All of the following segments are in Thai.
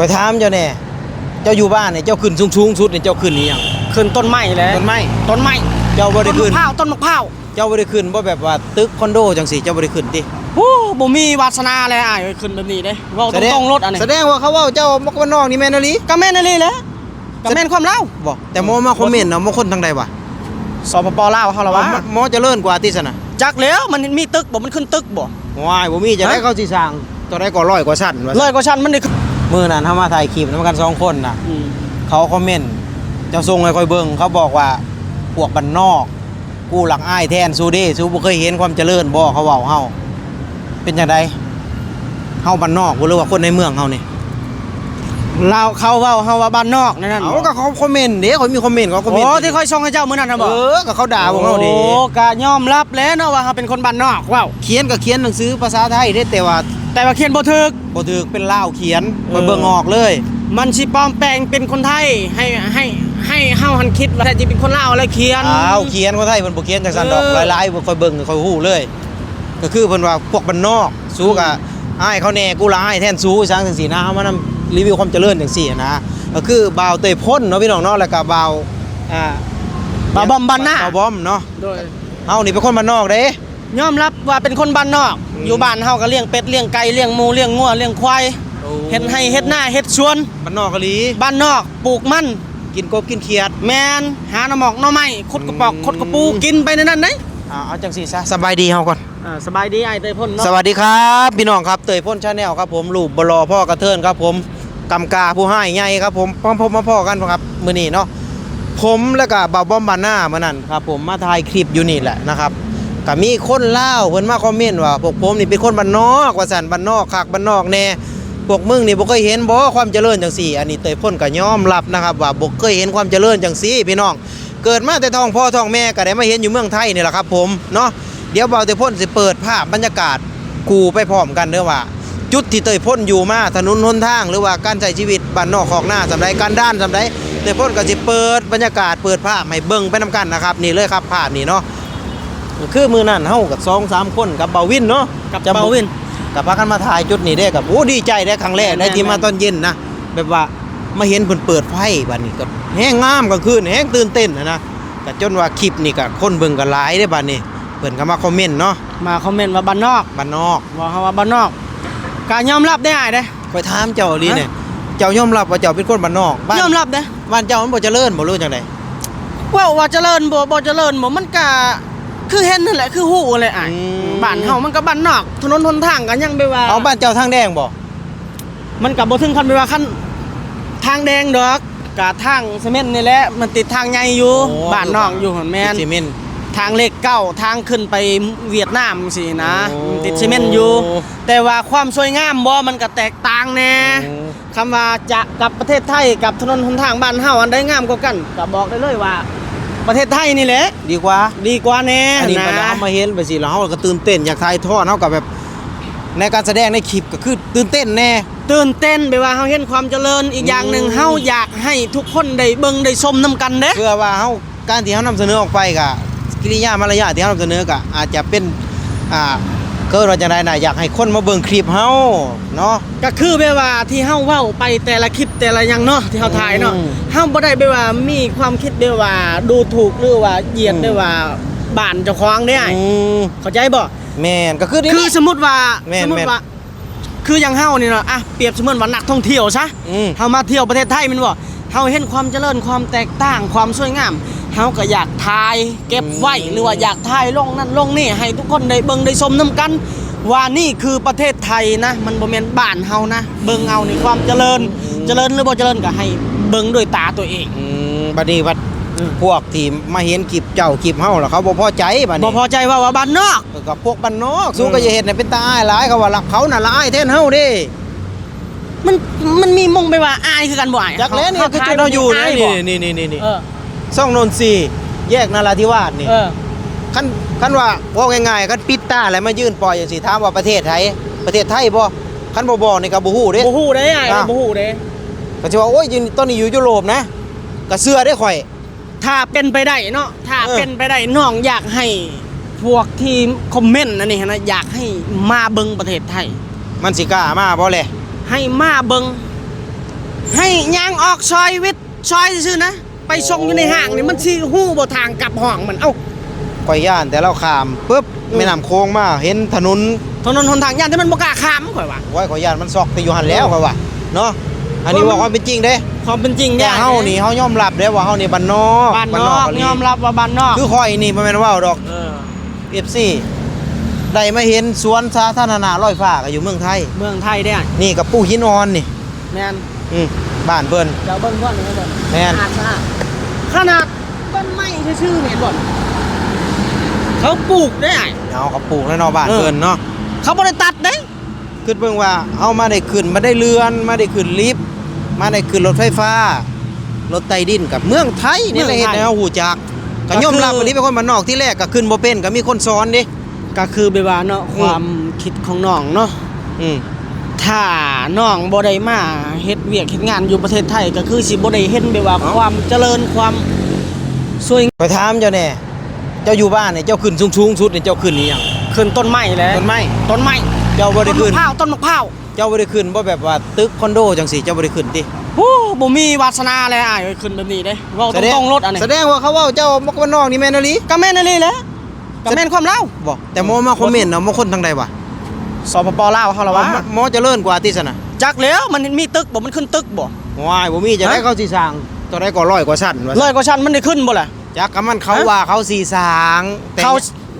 ไปถามเจ้าแน่เจ้าอยู่บ้านเนี่ยเจ้าขึ้นสูงๆสุดเนี่ยเจ้าขึ้นนี่ยังขึ้นต้นไม้แหล้วต้นไม้ต้นไม้เจ้าบ่ต้ได้นขึ้มะนพร้าวต้นมะพร้าวเจ้าบ่ได้ขึ้นบ่แบบว่าตึกคอนโดจังซี่เจ้าบ่ได้ขึ้นติฮู้บ่มีวาสนาเลยอ้ายขึ้นแบบนี้เด้เว้าแสดงตรงๆรถอันนี้แสดงว่าเขาเว้าเจ้ามกบ้านนอกนี่แม่นอีหลีก็แม่นอี่แหละก็แม่นความเล่าบ่แต่หมอมาคอมเมนต์เนาะหมอคนทางใดวะสปปลาวเฮาละวะหมอหมอเจริญกว่าติซะน่ะจักแล้วมันมีตึกบ่มันขึ้นตึกบ่ว้ายบ่มีจะได้ฮะเขาสิสร้างตัวได้ก็ร้อยกว่าชั้นว่าร้อยกว่าชั้นมันได้ขึ้น มื้อนั้นเฮามาถ่ายคลิปนํกันสองคนน่ะอืมเขาคอมเมนต์เจ้าส่งให้ค่อยเบิ่งเขาบอกว่าพวกบ้านนอก กูหลักอ้ายแทนซูเด้ซูบ่เคยเห็นความเจริญบ่เขาเว้าเฮาเป็นจังไดเฮาบ้านนอกบ่หรือว่าคนในเมืองเฮานี่ลาวเขาเว้าเฮาว่าบ้านนอกนั่นนั่นเอาก็เขาคอมเมนต์เด้เขามีคอมเมนต์เขาคอมเมนโอ้ต์ที่ค่อยส่งให้เจ้ามื้อนั้นน่ะบ่เออก็เขาด่าพวกเราดิ โอ้ก็ยอมรับแล้วเนาะว่าเฮาเป็นคนบ้านนอกว้าวเขียนก็เขียนหนังสือภาษาไทยได้แต่ว่า แต่ว่าเขียนบ่ถูกบ่ถูกเป็นลาวเขียนเอบ่อเบิ่งออกเลย มันสิปลอมแปลงเป็นคนไทยให้ให้ให้เฮาหันคิดว่าแท้จริงเป็นคนลาวแล้วเขียน อ้าวเขียนคนไทยเพิ่นบ่เขียนจังซั่นดอกเออ หลายๆบ่ค่อยเบิ่งค่อยฮู้เลย ก็คือเพิ่นว่าพวกบ้านนอกสู้กับอ้ายเขาแน่กูละอ้ายแทนสู้จังจังซี่นะเฮามานำรีวิวความเจริญจังซี่นะก็คือบ่าวเตยพ่นเนาะพี่น้องเนาะแล้วก็บ่าวอ่าบาบอมบ้านหน้า บ่าวบอมเนาะโดยเฮานี่เป็นคนบ้านนอกเด้ ยอมรับว่าเป็นคนบ้านนอกอืมอยู่บ้านเฮาก็เลี้ยงเป็ดเลี้ยงไก่เลี้ยงหมูเลี้ยงงัวเลี้ยงควายเฮ็ดให้เฮ็ดหน้าเฮ็ดสวนบ้านนอกกะลีบ้านนอกปลูกมันกินกบกินเขียด แมนหาหน่อหมอกหน่อไม้ขุดกระปอกอืมขุดกระปูกินไปในนั้นเด้อ่าเอาจังซี่ซะสบายดีเฮาก่อนอ่าสบายดีไอ้เตยพ่นเนาะสวัสดีครับพี่น้องครับเตยพ่นชาแนลครับผมลูกบลอพ่อกระเทินครับผมกำกาผู้ให้ใหญ่ครับผมพร้อมพบมาพ่อกันครับมื้อนี้เนาะผมแล้วก็บ่าวบอมบานหน้ามานั่นครับผมมาถ่ายคลิปอยู่นี่แหละนะครับ ก็มีคนเล่าเพิ่นมาคอมเมนต์ว่าพวกผมนี่เป็นคนบ้านนอกว่าซั่นบ้านนอกคักบ้านนอกแน่พวกมึงนี่บ่เคยเห็นบ่ความเจริญจังซี่ อันนี้เตยพ่นก็ยอมรับนะครับว่าบ่เคยเห็นความเจริญจังซี่พี่น้อง เกิดมาแต่ท้องพ่อท้องแม่ก็ได้มาเห็นอยู่เมืองไทยนี่แหละครับผมเนาะเดี๋ยวเบาเตยพ่นสิเปิดภาพบรรยากาศกูไปพร้อมกันเด้อว่า จุดที่เตยพ่นอยู่มาถนนหนทาง หรือว่าการใช้ชีวิตบ้านนอกขอกหน้าสำไรการด้านสำไรเตยพ่นก็สิเปิดบรรยากาศเปิดภาพให้เบิ่งไปนํกันนะครับนี่เลยครับภาพนี่เนาะ คือมือนั่นเฮากับ2 3คนกับเบาวินเนาะกับจำเบาวินกับพากันมาถ่ายจุดนี้ได้กับโอ้ดีใจได้ครั้งแรกแม่นได้ที่มาแม่นตอนเย็นนะแบบว่ามาเห็นเพิ่นเปิดไฟบัดนี้ก็แห้งงามกลางคืนแห้งตื่นเต้นนะนะก็จนว่าคลิปนี่ก็คนเบิ่งก็หลายได้บัดนี้เพิ่นก็มาคอมเมนต์เนาะมาคอมเมนต์ว่าบ้านนอกบ้านนอกว่าเฮาว่าบ้านนอกก็ยอมรับได้อ้ายเด้คอยถามเจ้าอีหลีเนี่ยเจ้ายอมรับว่าเจ้าเป็นคนบ้านนอกบ้านยอมรับเด้บ้านเจ้ามันบ่เจริญบ่รู้จังไดว่าว่าเจริญบ่บ่เจริญบ่มันก็ คือเห็นนั่นแหละคือฮู้เลยอ้ายบ้านเฮามันก็บ้านนอก ถนนหนทางก็ยังไปว่าเอาบ้านเจ้าทางแดงบ่มันกับบ่ถึงคันไปว่าคันทางแดงดอกกะทางซีเมนต์นี่แหละมันติดทางใหญ่อยู่โอ้บ้านนอกอยู่หั่นแม่นซีเมนต์ ทางเลขเก้าทางขึ้นไปเวียดนามสินะ โอ้มันติดซีเมนต์อยู่ แต่ว่าความสวยงามบ่มันก็แตกต่างแน่โอ้ คำว่าจะกับประเทศไทยกับถนนหนทางบ้านเฮาอันใดงามกว่ากันก็บอกได้เลยว่า ประเทศไทยนี่แหละ ดีกว่า ดีกว่าแน่อันนี้นะมันเอามาเห็นไปสิแล้วเฮาก็ตื่นเต้นอยากถ่ายทอดเฮาก็แบบ ในการแสดงในคลิปก็คือตื่นเต้นแน่ ตื่นเต้นไปว่าเฮาเห็นความเจริญอีกอย่างหนึ่งอืม เฮาอยากให้ทุกคนได้เบิ่งได้ชมนํกันเด้ เพื่อว่าเฮาการที่เฮานำเสนอออกไปก็กิริยามารยาทที่เฮานำเสนอก็อาจจะเป็นอ่าเกิดว่าจังได๋น่ะอยากให้คนมาเบิ่งคลิปเฮาเนาะ ก็คือแบบว่าที่เฮาเว้าไปแต่ละคลิปแต่ละอย่างเนาะที่เฮาถ่ายเนาะอืมเฮาบ่ได้แบบว่ามีความคิดแบบว่าดูถูกหรือว่าเหยียดอืมได้ว่าบ้านเจ้าของได้อืมเข้าใจบ่แม่นก็คือนี่ คือสมมุติว่าแม่นสมมุติว่า คืออย่างเฮานี่เนาะอะเปรียบเสมือนว่านักท่องเที่ยวซะ อืม เฮามาเที่ยวประเทศไทยแมันบ่เฮาเห็นความเจริญความแตกต่างความสวยงาม เฮาก็อยากถ่ายเก็บไว้หรือว่าอยากถ่ายลงนั่นลงนี่ให้ทุกคนได้เบิ่งได้ชมนํกัน ว่านี่คือประเทศไทยนะ มันบ่แม่นบ้านเฮานะ เบิ่งเอาในความเจริญ เจริญหรือบ่เจริญก็ให้เบิ่งด้วยตาตัวเองอืมบัดนี้บัดอืมพวกที่มาเห็นคลิปเจ้าคลิปเฮาแล้วเขาบ่พอใจบัดบ่นี้พอใจว่าว่าบ้านนอกกับพวกบ้านนอกสู้ก็อย่าเฮ็ดให้เป็นตาอ้ายหลายเขาว่ารักเขาน่ะหลายแทนเฮาเด้มันมันมีมงไปว่าอายคือกันบ่อายจักแล้วเนี่ยคือจุดเราอยู่นะนี่นี่นี่นี่นี่เออ ซ่องนนทรีย์แยกนาราธิวาสนี่เออ คันคันว่าว่าง่ายๆคันปิดตาแล้วมายื่นปล่อยจังซี่ถามว่าประเทศไทยประเทศไทยบ่คันบ่บอกนี่ก็บ่ฮู้เด้บ่ฮู้เด้อายอะบ่ฮู้เด้ก็สิว่าโอ้ยยืนตอนนี้อยู่ยุโรปนะก็เชื่อได้ข่อย ถ้าเป็นไปได้เนาะถ้าเออ เป็นไปได้น้องอยากให้พวกที่คอมเมนต์อันนี้นะอยากให้มาเบิ่งประเทศไทย มันสิกล้ามาบ่แหละให้มาเบิ่งให้ยางออกซอยวิทย์ซอยซื่อๆนะ ไปส่งอยู่ในห้างนี่มันสิฮู้บ่ทางกลับห้องมันเอ้าข่อยย่านแต่เราขามปุ๊บอืมแม่น้ำโค้งมาเห็นถนนถนนหนทางย่านที่มันบ่กล้าข้ามข่อยว่าไว้ข่อยย่านมันซอกไปอยู่หันแล้วข่อยว่าเนาะอันนี้เพราะว่ามันความเป็นจริงเด้ความเป็นจริงแต่เนี่ยเฮานี่เฮายอมรับเด้ว่าเฮานี่บ้านนอกบ้านนอกะลียอมรับว่าบ้านนอกคือข่อยนี่บ่แม่นว่าดอกเออ FC ได้มาเห็นสวนสาธารณะลอยฟ้าก็อยู่เมืองไทย เมืองไทยเด้อนี่กับปู่หินอ่อนนี่แม่นอืม บ้านเพิ่นเดี๋ยวเบิ่งก่อนนี่เบิ่งแม่นสะอาดสะอาดขนาดต้นไม้ชื่อๆเนี่ยบ่นเขาปลูกได้ไงเอาเขาปลูกแล้วเนาะบ้านเออเพิ่นเนาะเขาบ่ได้ตัดเด้คือเบิ่งว่าเอามาได้ขึ้นมาได้เรือน มาได้ขึ้นลิฟต์มาได้ขึ้นรถไฟฟ้ารถไต้ดินกับเมืองไทยนี่แหละเฮ็ดให้เฮาฮู้จักก็ยอมรับว่านี่เป็นคนบ้านนอกที่แรกก็ขึ้นบ่เป็นก็มีคนสอนดิก็คือแบบว่าเนาะอืมความคิดของน้องเนาะอืม ถ้าน้องบ่ได้มาเฮ็ดเวียกเฮ็ดงานอยู่ประเทศไทย ก็คือสิบ่ได้เห็นแบบว่าความเจริญความสวยไปถามเจ้าแน่เจ้าอยู่บ้านเนี่ยเจ้าขึ้นสูงๆสุดเนี่ยเจ้าขึ้นนี่หยังขึ้นต้นไม้แหล้วต้นไม้ต้นไม้เจ้าบ่ต้ได้นขึ้มะนพร้าวต้นมะพร้าวเจ้าบ่ได้ขึ้นบ่แบบว่าตึกคอนโดจังซี่เจ้าบ่ได้ขึ้นติโอ้บ่มีวาสนาเลยอ้ายขึ้นแบบนี้เด้เว้าตรงๆรถอันนี้แสดงว่าเขาเว้าเจ้ามักบ้านนอกนี่แม่นอีหลีก็แม่นอันนี้แหละก็แม่นความเล่าบ่แต่หมอมาคอมเมนต์เนาะบ่คนทางใดวะ สปปลาวเฮาล่ะวะหมอเจริญกว่าติซะน่ะจักแล้วมันมีตึกบ่มันขึ้นตึกบ่ว้ายบ่มีจะได้ฮะเขาสิสร้างตัวได้ก็ร้อยกว่าชั้นว่าร้อยกว่าชั้นมันได้ขึ้นบ่ล่ะจักกะมันเขาฮะว่าเขาสิสร้างแต่เขา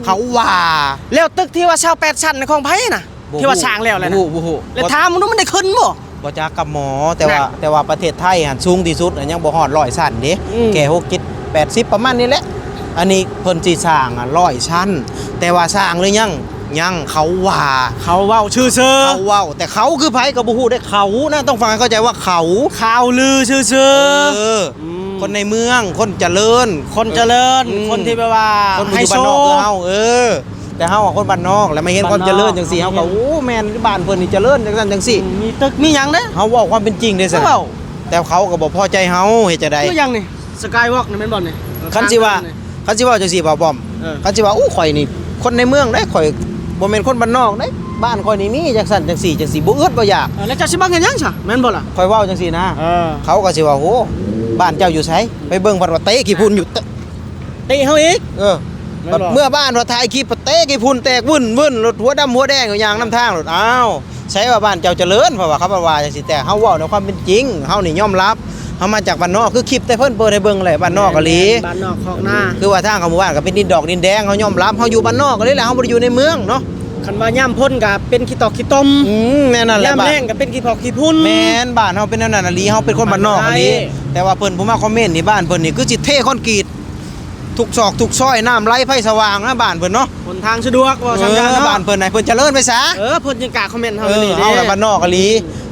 เขาว่าแล้วตึกที่ว่าเช่า8ชั้นในของไผน่ะบ่ที่ว่าสร้างแล้วแหละบ่นะฮู้บ่ฮู้แล้วถามมึงดูมันได้ขึ้นบ่บ่จักกับหมอแต่ว่าน่ะแต่ว่าประเทศไทยหันสูงที่สุดอะยังบ่ฮอด100ชั้นเด้อืมแก่6 7 80ประมาณนี้แหละอันนี้เพิ่นสิสร้างอะ100ชั้น แต่ว่าสร้างหรือยัง ยังเขาว่า เขาเว้าชื่อเชอเขาเว้าแต่เขาคือไผก็บ่ฮู้ได้เขานะต้องฟังเข้าใจว่าเขาข่าวลือชื่อเชอเอคนในเมืองคนเจริญ คนเจริญ คนที่แบบว่าคนอยู่บ้าโซนนอกคือเฮาเออ แต่เฮาอะคนบ้านนอกแล้วไมาเห็นความบ้านเจริญจังซี่เฮาก็โอ้แมนบ้านเพิ่นนี่เจริญจังซั่นจังซี่มีตึกมีหยังเด้เฮาว้าความเป็นจริงเด้ซั่นแต่เขาก็บ่พอใจเฮาเฮ็ดจะได้คือหยังนี่สกายวอล์กนี่แม่นบ่นี่คันสิว่าคันสิว่าจังซี่บ่บอมคันสิว่าอู้ข่อยนี่คนในเมืองได้ข่อย บ่แม่นคนบ้านนอกได้บ้านข่อยนี่มีจังซั่นจังซี่จังซี่บ่อึดบ่อยากเออแล้วเจ้าสิบังเฮ็ดหยังซะแม่นบ่ล่ะข่อยเว้าจังซี่นะเออเขาก็สิว่าโอ้บ้านเจ้าอยู่ไสไปเบิ่งพัดว่าเตะกี่พุ่นอยู่เตะตีเฮาอีกเออแม่นบ่เมื่อบ้านว่าถ่ายคลิปเตะกี่พุ่นแตกวุ่นวุ่นรถหัวดำหัวแดงอยู่ยางน้ำทางรถอ้าวใช้ว่าบ้านเจ้าเจริญเพราะว่าเขาบอกว่าจังซี่แต่เฮาเว้าในความเป็นจริงเฮานี่ยอมรับ เฮามาจากบ้านนอกคือคลิปแต่เพิ่นเปิดให้เบิ่งแหละบ้านนอกกะลีบ้านนอกของหน้าคือว่าทางเขาหมู่บ้านก็เป็นดินดอกดินแดงเฮายอมรับเฮาอยู่บ้านนอกก็เลยแหละเฮาบ่ได้อยู่ในเมืองเนาะคันว่าย่ํพ่นก็เป็นขี้ตอกขี้ต้มอืมแม่นั่นแหละย่ํบ้านแรงก็เป็นขี้พอกขี้พุ่นแม่นบ้านเฮาเป็นนั่นน่ะอะลีเฮาเป็นคนบ้านนอกอะลีบ้านไทยแต่ว่าเพิ่นผู้มาคอมเมนต์นี่บ้านเพิ่นนี่คือสิเทคอนกรีตทุกซอกทุกซอยน้ำไหลไฟสว่างนะบ้านเพิ่นเนาะหนทางสะดวกว่าเอซั่นจ้ะอเนาะบ้านเพิ่นไหนเพิ่นเจริญไปซะเออเพิ่นยังกล้าคอมเมนต์เฮาเออนี่เอาละบ้านนอกกะลี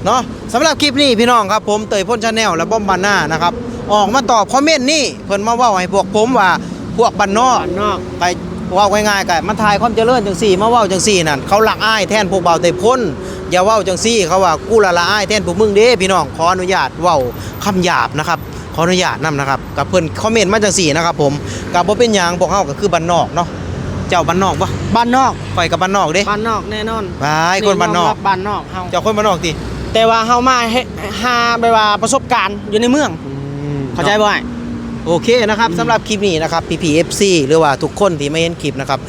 เนาะสำหรับคลิปนี้พี่น้องครับผมเตยพ่นชาแนลและบ้อมบานหน้านะครับออกมาตอบคอมเมนต์นี่เพิ่นมาเว้าให้พวกผมว่าพวกบ้านนอกบ้านนอก ไปเว่าง่ายๆกันมันทายความเจริญจังซี่ มาเว้าจังซี่นั่นเขาหลักอ้ายแทนพวกเบาเตยพ่นอย่าเว้าจังซี่ เขาว่ากูละละอ้ายแทนพวกมึงเด้พี่น้องขออนุญาตเว้าคำหยาบนะครับขออนุญาตนํนะครับกับเพิ่นคอมเมนต์มาจังซี่นะครับผมกับบ่เป็นหยังพวกเฮาก็คือบ้านนอกเนาะเจ้าบ้านนอกบ่บ้านนอก ข่อยกับบ้านนอกเด้บ้านนอกแน่นอนไปคนบ้านนอกยมรับบ้านนอกเฮาเจ้าคนบ้านนอกติ แต่ว่าเฮามาเฮ็ดหาแบบว่าประสบการณ์อยู่ในเมือง เข้าใจบ่ไอ้โอเคนะครับสำหรับคลิปนี้นะครับ PPFC หรือว่าทุกคนที่ไม่เห็นคลิปนะครับ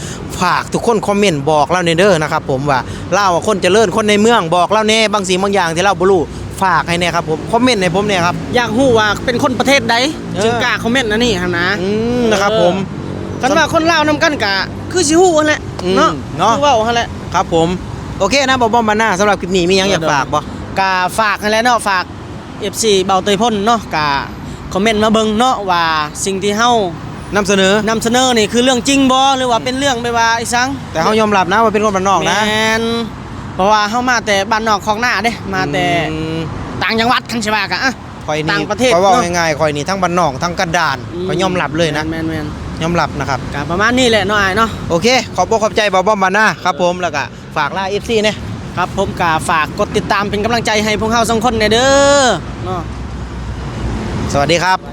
ฝากทุกคนคอมเมนต์บอกเราในเด้อนะครับผมว่าเล่าว่าคนเจริญคนในเมืองบอกเราแน่บางสิ่งบางอย่างที่เราบ่รู้ฝากให้แน่ครับผมคอมเมนต์ให้ผมเนี่ยครับอยากฮู้ว่าเป็นคนประเทศใดเออจึงกล้าคอมเมนต์อันนี้หั่นนะอืมนะครับผมกันว่าคนลาวนํกันกะคือสิฮู้หั่นแหละอืมเนาะเนาะคือเว้าหั่นแหละครับผมโอเคนะบอมบอมบาน่าสำหรับคลิปนี้มีหยังอยากฝากบ่ กะฝากหั่นแหละเนาะฝาก FC เบาเตยพ่นเนาะกะคอมเมนต์มาเบิ่งเนาะว่าสิ่งที่เฮานำเสนอ นำเสนอนี่คือเรื่องจริงบ่หรือว่าเป็นเรื่องแบบว่าอีสังแต่เขายอมรับนะว่าเป็นคนบ้านนอกนะแม่นเพราะว่าเฮามาแต่บ้านนอกของหน้าเด้มาแต่อืมต่างจังหวัดคันสิว่ากะอะ คอยนี่ต่างประเทศคอยว่าเนอะง่ายๆคอยนี่ทั้งบ้านนอกทั้งกระดานคอยยอมรับเลยนะ แม่นแม่นยอมรับนะครับ ๆกะประมาณนี้แหละเนาะอ้ายเนาะ โอเค ขอบคุณขอบใจบอมบอมบาน่าครับผมแล้วก็ฝากล่า FC เนี่ย ครับผมกาฝากกดติดตามเป็นกำลังใจให้พวกเฮาสองคนเนี่ยเด้อเนาะสวัสดีครับ